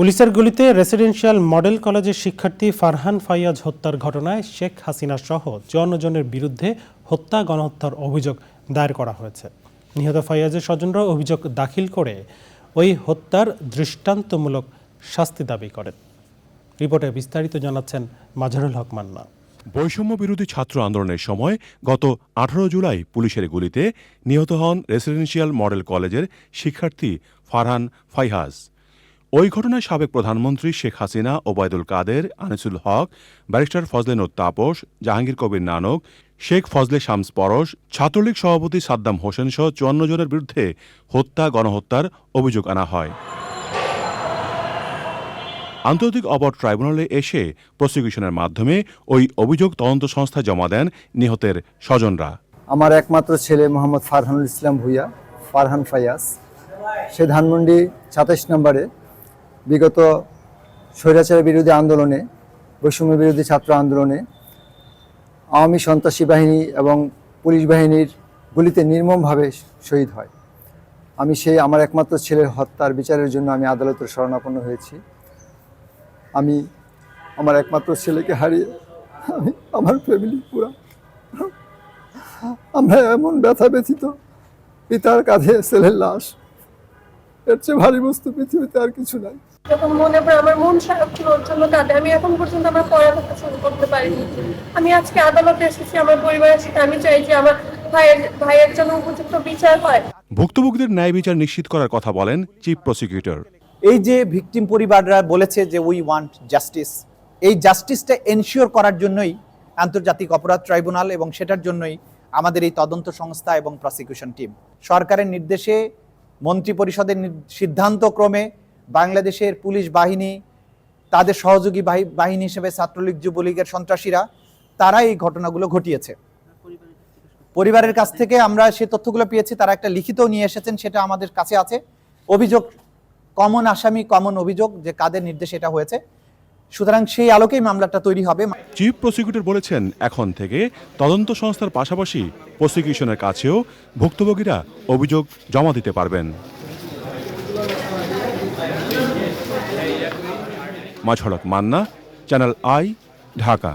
পুলিশের গুলিতে residential model কলেজের শিক্ষার্থী ফারহান ফাইয়াজ হত্যার ঘটনায় শেখ হাসিনা সহ চুয়ান্ন জনের বিরুদ্ধে হত্যা, গণহত্যার অভিযোগ দায়ের করা হয়েছে। নিহত ফাইয়াজের স্বজনরা অভিযোগ দাখিল করে ওই হত্যার দৃষ্টান্তমূলক শাস্তি দাবি করেন। রিপোর্টে বিস্তারিত জানাচ্ছেন মাঝারুল হক মান্না। বৈষম্য বিরোধী ছাত্র আন্দোলনের সময় গত আঠারো জুলাই পুলিশের গুলিতে নিহত হন রেসিডেন্সিয়াল মডেল কলেজের শিক্ষার্থী ফারহান ফাইহাজ ওই ঘটনায় সাবেক প্রধানমন্ত্রী শেখ হাসিনা ওবায়দুল কাদের, আনিসুল হক, ব্যারিস্টার ফজলে তাপস, জাহাঙ্গীর কবির নানক, শেখ ফজলে শামস পরশ, ছাত্রলীগ সভাপতি সাদ্দাম হোসেন সহ চুয়ান্ন জনের বিরুদ্ধে হত্যা, গণহত্যার অভিযোগ আনা হয়। আন্তর্জাতিক অপর ট্রাইব্যুনালে এসে প্রসিকিউশনের মাধ্যমে ওই অভিযোগ তদন্ত সংস্থা জমা দেন নিহতের স্বজনরা। আমার একমাত্র ছেলে মোহাম্মদ ফারহানুল ইসলাম ভুইয়া, ফারহান ফায়াস সে ধানমন্ডি সাতাইশ নম্বরে বিগত স্বৈরাচার বিরোধী আন্দোলনে, বৈষম্য বিরোধী ছাত্র আন্দোলনে, আওয়ামী সন্ত্রাসী বাহিনী এবং পুলিশ বাহিনীর গুলিতে নির্মমভাবে শহীদ হয়। আমি সেই আমার একমাত্র ছেলের হত্যার বিচারের জন্য আমি আদালতের শরণাপন্ন হয়েছি। আমি আমার একমাত্র ছেলেকে হারিয়ে আমি আমার ফ্যামিলি পুরা আমরা এমন ব্যথা ব্যথিত। পিতার কাঁধে ছেলের লাশ। এর চেয়ে ভারী বস্তু পৃথিবীতে আর কিছু নাই। যখন মনে পড়ে আমার মন খারাপ ছিল ওর জন্য কাঁদে। আমি এখন পর্যন্ত আমার পড়ালেখা শুরু করতে পারিনি। আমি আজকে আদালতে এসেছি আমার পরিবারের সাথে। আমি চাই যে আমার ভাইয়ের ভাইয়ের জন্য উপযুক্ত বিচার হয়। ভুক্তভোগীদের ন্যায় বিচার নিশ্চিত করার কথা বলেন চিফ প্রসিকিউটর। এই যে ভিকটিম পরিবাররা বলেছে যে উই ওয়ান্ট জাস্টিস এই জাস্টিসটা এনশিওর করার জন্যই আন্তর্জাতিক অপরাধ ট্রাইব্যুনাল এবং সেটার জন্যই আমাদের এই তদন্ত সংস্থা এবং প্রসিকিউশন টিম সরকারের নির্দেশে মন্ত্রী পরিষদের নির- সিদ্ধান্তক্রমে বাংলাদেশের পুলিশ বাহিনী, তাদের সহযোগী বাহি- বাহিনী হিসেবে ছাত্রলীগ, যুবলীগের সন্ত্রাসীরা তারা এই ঘটনাগুলো ঘটিয়েছে। পরিবারের কাছ থেকে আমরা সে তথ্যগুলো পেয়েছি, তারা একটা লিখিত নিয়ে এসেছেন, সেটা আমাদের কাছে আছে। অভিযোগ, কমন আসামি, কমন অভিযোগ যে কাদের নির্দেশে এটা হয়েছে। সুতরাং সেই আলোকেই মামলাটা তৈরি হবে। চিফ প্রসিকিউটর বলেছেন, এখন থেকে তদন্ত সংস্থার পাশাপাশি প্রসিকিউশনের কাছেও ভুক্তভোগীরা অভিযোগ জমা দিতে পারবেন। মাঝড়ক মান্না চ্যানেল আই ঢাকা।